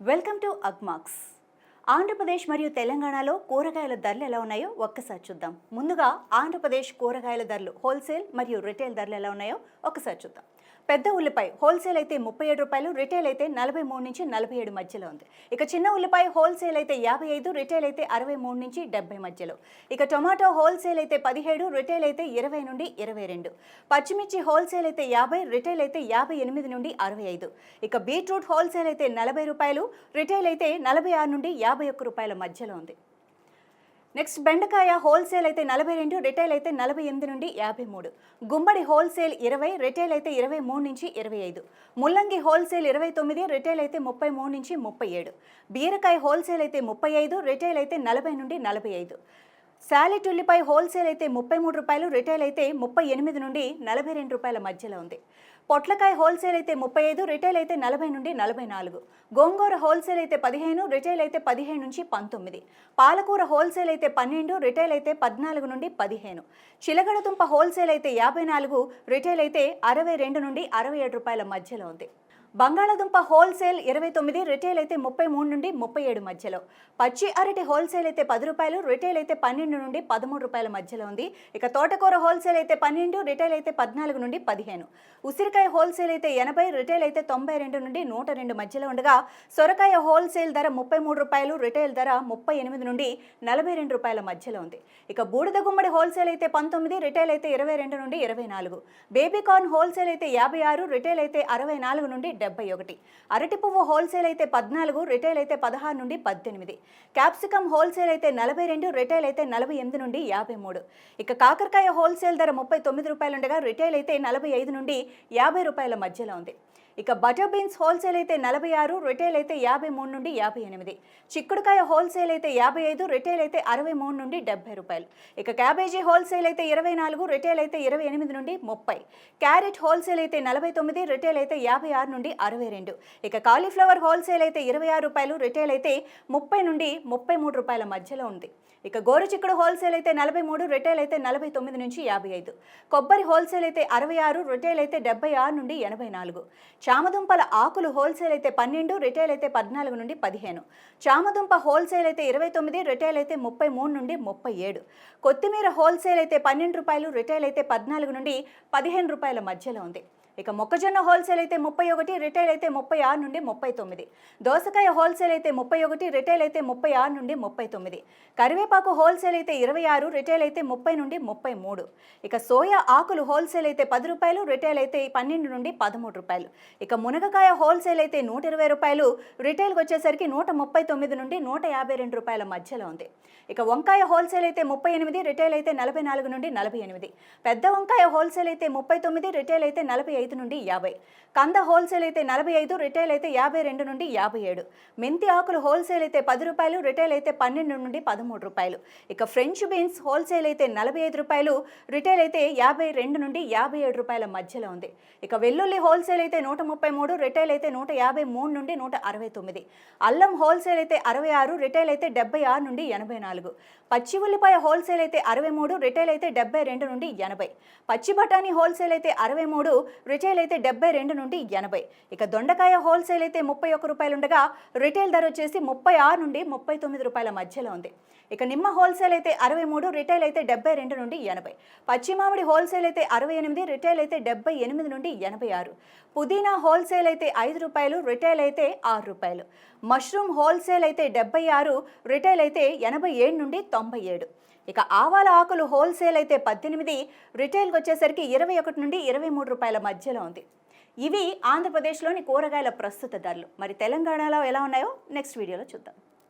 Welcome to Agmax Andhra Pradesh మరియు తెలంగాణలో కూరగాయల ధరలు ఎలా ఉన్నాయో ఒక్కసారి చూద్దాం. ముందుగా ఆంధ్రప్రదేశ్ కూరగాయల ధరలు హోల్సేల్ మరియు రిటైల్ ధరలు ఎలా ఉన్నాయో ఒకసారి చూద్దాం. పెద్ద ఉల్లిపాయ హోల్సేల్ అయితే ముప్పై ఏడు రూపాయలు రిటైల్ అయితే నలభై మూడు నుంచి నలభై ఏడు మధ్యలో ఉంది. ఇక చిన్న ఉల్లిపాయ హోల్సేల్ అయితే యాభై ఐదు రిటైల్ అయితే అరవై మూడు నుంచి డెబ్బై మధ్యలో. ఇక టొమాటో హోల్సేల్ అయితే పదిహేడు రిటైల్ అయితే ఇరవై నుండి ఇరవై రెండు. పచ్చిమిర్చి హోల్సేల్ అయితే యాభై రిటైల్ అయితే యాభై ఎనిమిది నుండి అరవై ఐదు. ఇక బీట్రూట్ హోల్సేల్ అయితే నలభై రూపాయలు రిటైల్ అయితే నలభై ఆరు నుండి యాభై యాభై ఒక్క రూపాయల మధ్యలో ఉంది. నెక్స్ట్ బెండకాయ హోల్సేల్ అయితే నలభై రెండు రిటైల్ అయితే నలభై ఎనిమిది నుండి యాభై మూడు. గుమ్మడి హోల్సేల్ ఇరవై రిటైల్ అయితే ఇరవై మూడు నుంచి ఇరవై ఐదు. ముల్లంగి హోల్సేల్ ఇరవై తొమ్మిది రిటైల్ అయితే ముప్పై మూడు నుంచి ముప్పై ఏడు. బీరకాయ హోల్సేల్ అయితే ముప్పై ఐదు రిటైల్ అయితే నలభై నుండి నలభై ఐదు. శాలెట్ ఉల్లిపాయ హోల్సేల్ అయితే ముప్పై మూడు రూపాయలు రిటైల్ అయితే ముప్పై ఎనిమిది నుండి నలభై రెండు రూపాయల మధ్యలో ఉంది. పొట్లకాయ హోల్సేల్ అయితే ముప్పై ఐదు రిటైల్ అయితే నలభై నుండి నలభై నాలుగు. గోంగూర హోల్సేల్ అయితే పదిహేను రిటైల్ అయితే పదిహేను నుంచి పంతొమ్మిది. పాలకూర హోల్సేల్ అయితే పన్నెండు రిటైల్ అయితే పద్నాలుగు నుండి పదిహేను. చిలగడదుంప హోల్సేల్ అయితే యాభై నాలుగు రిటైల్ అయితే అరవై రెండు నుండి అరవై ఏడు రూపాయల మధ్యలో ఉంది. బంగాళాదుంప హోల్సేల్ ఇరవై తొమ్మిది రిటైల్ అయితే ముప్పై మూడు నుండి ముప్పై ఏడు మధ్యలో. పచ్చి అరటి హోల్సేల్ అయితే పది రూపాయలు రిటైల్ అయితే పన్నెండు నుండి పదమూడు రూపాయల మధ్యలో ఉంది. ఇక తోటకూర హోల్సేల్ అయితే పన్నెండు రిటైల్ అయితే పద్నాలుగు నుండి పదిహేను. ఉసిరికాయ హోల్సేల్ అయితే ఎనభై రిటైల్ అయితే తొంభై రెండు నుండి నూట రెండు మధ్యలో ఉండగా సొరకాయ హోల్సేల్ ధర ముప్పై మూడు రూపాయలు రిటైల్ ధర ముప్పై ఎనిమిది నుండి నలభై రెండు రూపాయల మధ్యలో ఉంది. ఇక బూడిద గుమ్మడి హోల్సేల్ అయితే పంతొమ్మిది రిటైల్ అయితే ఇరవై రెండు నుండి ఇరవై నాలుగు. బేబీ కార్న్ హోల్సేల్ అయితే యాభై ఆరు రిటైల్ అయితే అరవై నాలుగు నుండి డెబ్బై ఒకటి. అరటి పువ్వు హోల్సేల్ అయితే పద్నాలుగు రిటైల్ అయితే పదహారు నుండి పద్దెనిమిది. క్యాప్సికమ్ హోల్సేల్ అయితే నలభై రెండు రిటైల్ అయితే నలభై ఎనిమిది నుండి యాభై మూడు. ఇక కాకరకాయ హోల్సేల్ ధర ముప్పై తొమ్మిది రూపాయలు ఉండగా రిటైల్ అయితే నలభై ఐదు నుండి యాభై రూపాయల మధ్యలో ఉంది. ఇక బటర్ బీన్స్ హోల్సేల్ అయితే నలభై ఆరు రిటైల్ అయితే యాభై మూడు నుండి యాభై ఎనిమిది. చిక్కుడుకాయ హోల్సేల్ అయితే యాభై ఐదు రిటైల్ అయితే అరవై మూడు నుండి డెబ్బై రూపాయలు. ఇక క్యాబేజీ హోల్సేల్ అయితే ఇరవై నాలుగు రిటైల్ అయితే ఇరవై ఎనిమిది నుండి ముప్పై. క్యారెట్ హోల్సేల్ అయితే నలభై తొమ్మిది రిటైల్ అయితే యాభై ఆరు నుండి అరవై రెండు. ఇక కాలీఫ్లవర్ హోల్సేల్ అయితే ఇరవై ఆరు రూపాయలు రిటైల్ అయితే ముప్పై నుండి ముప్పై మూడు రూపాయల మధ్యలో ఉంది. ఇక గోరు చిక్కుడు హోల్సేల్ అయితే నలభై మూడు రిటైల్ అయితే నలభై తొమ్మిది నుంచి యాభై ఐదు. కొబ్బరి హోల్సేల్ అయితే అరవై ఆరు రిటైల్ అయితే డెబ్బై ఆరు నుండి ఎనభై నాలుగు. చామదుంపల ఆకులు హోల్సేల్ అయితే పన్నెండు రిటైల్ అయితే పద్నాలుగు నుండి పదిహేను. చామదుంప హోల్సేల్ అయితే ఇరవై తొమ్మిది రిటైల్ అయితే ముప్పై మూడు నుండి ముప్పై ఏడు. కొత్తిమీర హోల్సేల్ అయితే పన్నెండు రూపాయలు రిటైల్ అయితే పద్నాలుగు నుండి పదిహేను రూపాయల మధ్యలో ఉంది. ఇక మొక్కజొన్న హోల్సేల్ అయితే ముప్పై ఒకటి రిటైల్ అయితే ముప్పై ఆరు నుండి ముప్పై తొమ్మిది. దోసకాయ హోల్సేల్ అయితే ముప్పై ఒకటి రిటైల్ అయితే ముప్పై ఆరు నుండి ముప్పై తొమ్మిది. కరివేపాకు హోల్సేల్ అయితే ఇరవై ఆరు రిటైల్ అయితే ముప్పై నుండి ముప్పై మూడు. ఇక సోయా ఆకులు హోల్సేల్ అయితే పది రూపాయలు రిటైల్ అయితే పన్నెండు నుండి పదమూడు రూపాయలు. ఇక మునగకాయ హోల్సేల్ అయితే నూట ఇరవై రూపాయలు రిటైల్కి వచ్చేసరికి నూట ముప్పై తొమ్మిది నుండి నూట యాభై రెండు రూపాయల మధ్యలో ఉంది. ఇక వంకాయ హోల్సేల్ అయితే ముప్పై ఎనిమిది రిటైల్ అయితే నలభై నాలుగు నుండి నలభై ఎనిమిది. పెద్ద వంకాయ హోల్సేల్ అయితే ముప్పై తొమ్మిది రిటైల్ అయితే నలభై ఐదు నుండి యాభై. కంద హోల్సేల్ అయితే నలభై ఐదు రిటైల్ అయితే యాభై రెండు నుండి యాభై ఏడు. మెంతి ఆకులు హోల్సేల్ అయితే పది రూపాయలు రిటైల్ అయితే పన్నెండు నుండి పదమూడు రూపాయలు. ఇక ఫ్రెంచ్ బీన్స్ హోల్సేల్ అయితే నలభై ఐదు రూపాయలు రిటైల్ అయితే యాభై రెండు నుండి యాభై ఏడు రూపాయల మధ్యలో ఉంది. ఇక వెల్లుల్లి హోల్సేల్ అయితే నూట ముప్పై మూడు రిటైల్ అయితే నూట యాభై మూడు నుండి నూట అరవై తొమ్మిది. అల్లం హోల్సేల్ అయితే అరవై ఆరు రిటైల్ అయితే డెబ్బై ఆరు నుండి ఎనభై నాలుగు. పచ్చి ఉల్లిపాయ హోల్సేల్ అయితే అరవై మూడు రిటైల్ అయితే డెబ్బై రెండు నుండి ఎనభై. పచ్చి బఠానీ హోల్సేల్ అయితే అరవై మూడు రిటైల్ అయితే డెబ్బై రెండు నుండి ఎనభై. ఇక దొండకాయ హోల్సేల్ అయితే ముప్పై ఒక్క రూపాయలు ఉండగా రిటైల్ ధర వచ్చేసి ముప్పై ఆరు నుండి ముప్పై తొమ్మిది రూపాయల మధ్యలో ఉంది. ఇక నిమ్మ హోల్సేల్ అయితే అరవై మూడు రిటైల్ అయితే డెబ్బై రెండు నుండి ఎనభై. పచ్చిమామిడి హోల్సేల్ అయితే అరవై ఎనిమిది రిటైల్ అయితే డెబ్బై ఎనిమిది నుండి ఎనభై ఆరు. పుదీనా హోల్సేల్ అయితే ఐదు రూపాయలు రిటైల్ అయితే ఆరు రూపాయలు. మష్రూమ్ హోల్సేల్ అయితే డెబ్బై ఆరు రిటైల్ అయితే ఎనభై ఏడు నుండి తొంభై ఏడు. ఇక ఆవాల ఆకులు హోల్సేల్ అయితే పద్దెనిమిది రిటైల్కి వచ్చేసరికి ఇరవై ఒకటి నుండి ఇరవై మూడు రూపాయల మధ్యలో ఉంది. ఇవి ఆంధ్రప్రదేశ్లోని కూరగాయల ప్రస్తుత ధరలు. మరి తెలంగాణలో ఎలా ఉన్నాయో నెక్స్ట్ వీడియోలో చూద్దాం.